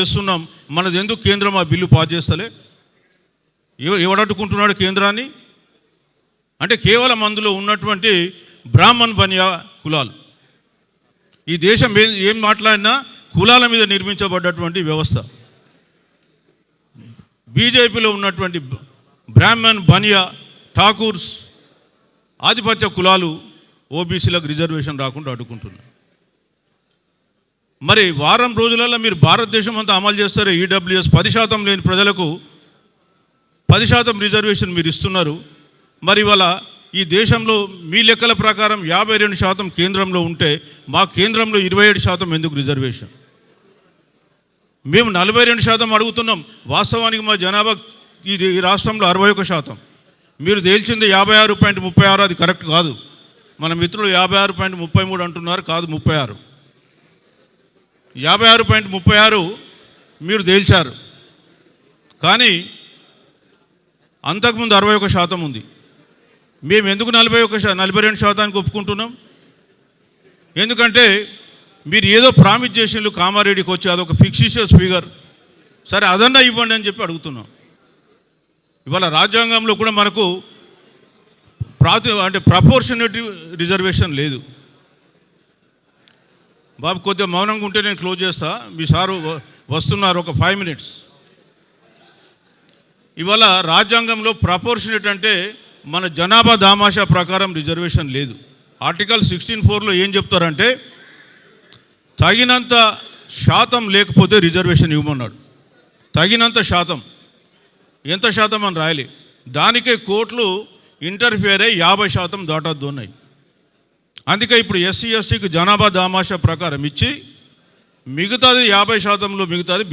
చేస్తున్నాం. మనది ఎందుకు కేంద్రం ఆ బిల్లు పాస్ చేస్తలే? ఎవ- ఎవడట్టుకుంటున్నాడు కేంద్రాన్ని? అంటే కేవలం అందులో ఉన్నటువంటి బ్రాహ్మణ్ బనియా కులాలు. ఈ దేశం ఏం ఏం మాట్లాడినా కులాల మీద నిర్మించబడ్డటువంటి వ్యవస్థ. బీజేపీలో ఉన్నటువంటి బ్రాహ్మణ్ బనియా ఠాకూర్స్ ఆధిపత్య కులాలు ఓబీసీలకు రిజర్వేషన్ రాకుండా అడ్డుకుంటున్నారు. మరి వారం రోజులలో మీరు భారతదేశం అంతా అమలు చేస్తారు? ఈడబ్ల్యూఎస్ పది శాతం లేని ప్రజలకు పది శాతం రిజర్వేషన్ మీరు ఇస్తున్నారు. మరి ఇవాళ ఈ దేశంలో మీ లెక్కల ప్రకారం యాభై రెండు శాతం కేంద్రంలో ఉంటే మా కేంద్రంలో ఇరవై ఏడు శాతం ఎందుకు రిజర్వేషన్? మేము నలభై రెండు శాతం అడుగుతున్నాం. వాస్తవానికి మా జనాభా ఇది ఈ రాష్ట్రంలో అరవై ఒక శాతం. మీరు తేల్చింది యాభై ఆరు పాయింట్ ముప్పై ఆరు అది కరెక్ట్ కాదు. మన మిత్రులు యాభై ఆరు పాయింట్ ముప్పై మూడు అంటున్నారు కాదు ముప్పై ఆరు. యాభై ఆరు పాయింట్ ముప్పై ఆరు మీరు తేల్చారు. కానీ అంతకుముందు అరవై ఒక శాతం ఉంది. మేము ఎందుకు నలభై ఒక శా నలభై రెండు శాతానికి ఒప్పుకుంటున్నాం? ఎందుకంటే మీరు ఏదో ప్రామిస్ చేసినట్లు కామారెడ్డికి వచ్చి అదొక ఫిక్సిషియస్ ఫిగర్. సరే అదన్నా ఇవ్వండి అని చెప్పి అడుగుతున్నాం. ఇవాళ రాజ్యాంగంలో కూడా మనకు ప్రాతి అంటే ప్రపోర్షనేటివ్ రిజర్వేషన్ లేదు. బాబు కొద్దిగా మౌనంగా ఉంటే నేను క్లోజ్ చేస్తా. మీ సారు వస్తున్నారు ఒక ఫైవ్ మినిట్స్. ఇవాళ రాజ్యాంగంలో ప్రపోర్షనేట్ అంటే మన జనాభా దామాషా ప్రకారం రిజర్వేషన్ లేదు. ఆర్టికల్ సిక్స్టీన్ ఫోర్లో ఏం చెప్తారంటే తగినంత శాతం లేకపోతే రిజర్వేషన్ ఇవ్వమన్నాడు. తగినంత శాతం. ఎంత శాతం అని రాయాలి. దానికే కోట్లు ఇంటర్ఫియర్ అయ్యి యాభై శాతం దాటద్దు ఉన్నాయి అందుకే ఇప్పుడు ఎస్సీ ఎస్టీకి జనాభా దామాషా ప్రకారం ఇచ్చి మిగతాది యాభై శాతంలో మిగతాది